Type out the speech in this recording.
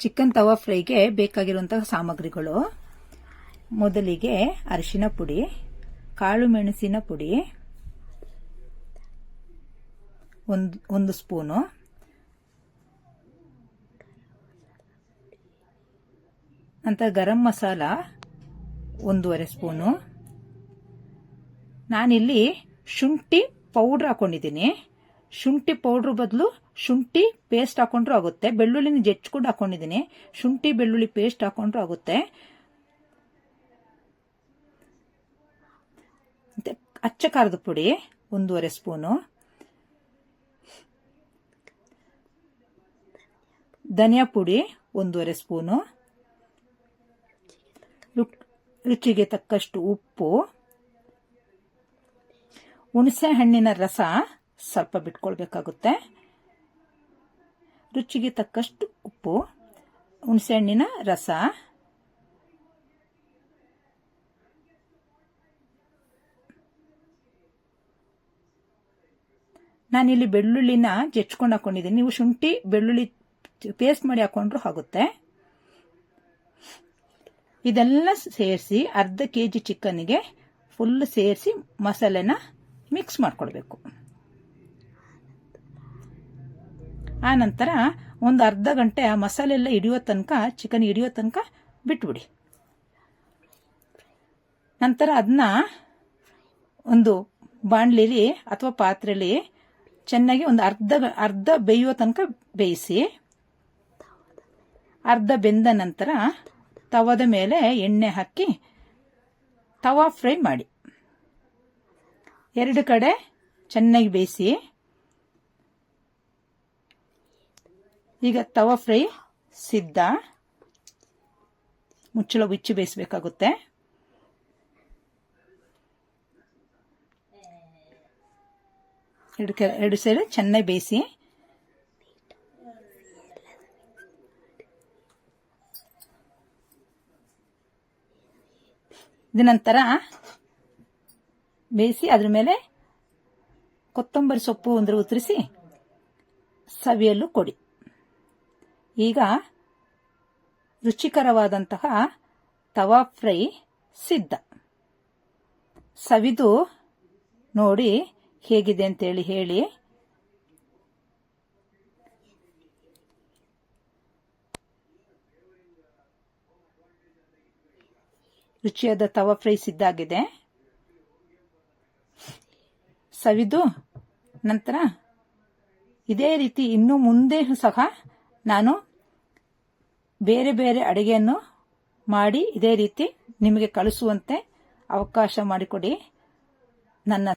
Chicken ತವಾ ಫ್ರೈಗೆ ಬೇಕಾಗಿರುವಂತಹ ಸಾಮಗ್ರಿಗಳು. ಮೊದಲಿಗೆ ಅರಿಶಿನ ಪುಡಿ, ಕಾಳು ಮೆಣಸಿನ ಪುಡಿ, ಒಂದು ಒಂದು ಸ್ಪೂನು. ನಂತರ ಗರಂ ಮಸಾಲ ಒಂದೂವರೆ ಸ್ಪೂನು. ನಾನಿಲ್ಲಿ ಶುಂಠಿ ಪೌಡ್ರ್ ಹಾಕೊಂಡಿದ್ದೀನಿ. ಶುಂಠಿ ಪೌಡ್ರ್ ಬದಲು ಶುಂಠಿ ಪೇಸ್ಟ್ ಹಾಕೊಂಡ್ರು ಆಗುತ್ತೆ. ಬೆಳ್ಳುಳ್ಳಿನ ಜಜ್ಕೊಂಡು ಹಾಕೊಂಡಿದ್ದೀನಿ. ಶುಂಠಿ, ಬೆಳ್ಳುಳ್ಳಿ ಪೇಸ್ಟ್ ಹಾಕೊಂಡ್ರು ಆಗುತ್ತೆ. ಮತ್ತೆ ಅಚ್ಚ ಖಾರದ ಪುಡಿ, ಒಂದೂವರೆ ಸ್ಪೂನು. ಧನಿಯಾ ಪುಡಿ, ಒಂದೂವರೆ ಸ್ಪೂನು. ರುಚಿಗೆ ತಕ್ಕಷ್ಟು ಉಪ್ಪು. ಹುಣಸೆ ಹಣ್ಣಿನ ರಸ ಸ್ವಲ್ಪ ಬಿಟ್ಕೊಳ್ಬೇಕಾಗುತ್ತೆ. ರುಚಿಗೆ ತಕ್ಕಷ್ಟು ಉಪ್ಪು, ಹುಣಸೆಹಣ್ಣಿನ ರಸ, ನಾನಿಲ್ಲಿ ಬೆಳ್ಳುಳ್ಳಿನ ಜಚ್ಕೊಂಡು ಹಾಕೊಂಡಿದ್ದೀನಿ. ನೀವು ಶುಂಠಿ, ಬೆಳ್ಳುಳ್ಳಿ ಪೇಸ್ಟ್ ಮಾಡಿ ಹಾಕೊಂಡ್ರು ಆಗುತ್ತೆ. ಇದೆಲ್ಲ ಸೇರಿಸಿ ಅರ್ಧ ಕೆ ಜಿ ಚಿಕನ್ಗೆ ಫುಲ್ ಸೇರಿಸಿ ಮಸಾಲೆನ ಮಿಕ್ಸ್ ಮಾಡ್ಕೊಳ್ಬೇಕು. ಆ ನಂತರ ಒಂದು ಅರ್ಧ ಗಂಟೆ ಆ ಮಸಾಲೆ ಎಲ್ಲ ಹಿಡಿಯೋ ತನಕ ಚಿಕನ್ ಹಿಡಿಯೋ ತನಕ ಬಿಟ್ಬಿಡಿ. ನಂತರ ಅದನ್ನ ಒಂದು ಬಾಣಲಿಲಿ ಅಥವಾ ಪಾತ್ರೆಲಿ ಚೆನ್ನಾಗಿ ಒಂದು ಅರ್ಧ ಅರ್ಧ ಬೇಯುವ ತನಕ ಬೇಯಿಸಿ, ಅರ್ಧ ಬೆಂದ ನಂತರ ತವದ ಮೇಲೆ ಎಣ್ಣೆ ಹಾಕಿ ತವಾ ಫ್ರೈ ಮಾಡಿ. ಎರಡು ಕಡೆ ಚೆನ್ನಾಗಿ ಬೇಯಿಸಿ ಈಗ ತವಾ ಫ್ರೈ ಸಿದ್ಧ ಮುಚ್ಚಳ ಬಿಚ್ಚಿ ಬೇಯಿಸಬೇಕಾಗುತ್ತೆ. ಎರಡು ಕೆ, ಎರಡು ಸೈಡ್ ಚೆನ್ನಾಗಿ ಬೇಯಿಸಿ. ಇದ ನಂತರ ಬೇಯಿಸಿ ಅದ್ರ ಮೇಲೆ ಕೊತ್ತಂಬರಿ ಸೊಪ್ಪು ಅಂದ್ರೆ ಉತ್ತರಿಸಿ ಸವಿಯಲು ಕೊಡಿ. ಈಗ ರುಚಿಕರವಾದಂತಹ ತವಾ ಫ್ರೈ ಸಿದ್ಧ. ಸವಿದು ನೋಡಿ ಹೇಗಿದೆ ಅಂತೇಳಿ ಹೇಳಿ. ರುಚಿಯಾದ ತವಾ ಫ್ರೈ ಸಿದ್ಧಾಗಿದೆ ಸವಿದು ನಂತರ ಇದೇ ರೀತಿ ಇನ್ನು ಮುಂದೆ ಸಹ ನಾನು ಬೇರೆ ಬೇರೆ ಅಡುಗೆಯನ್ನು ಮಾಡಿ ಇದೇ ರೀತಿ ನಿಮಗೆ ಕಳಿಸುವಂತೆ ಅವಕಾಶ ಮಾಡಿಕೊಡಿ. ನನ್ನ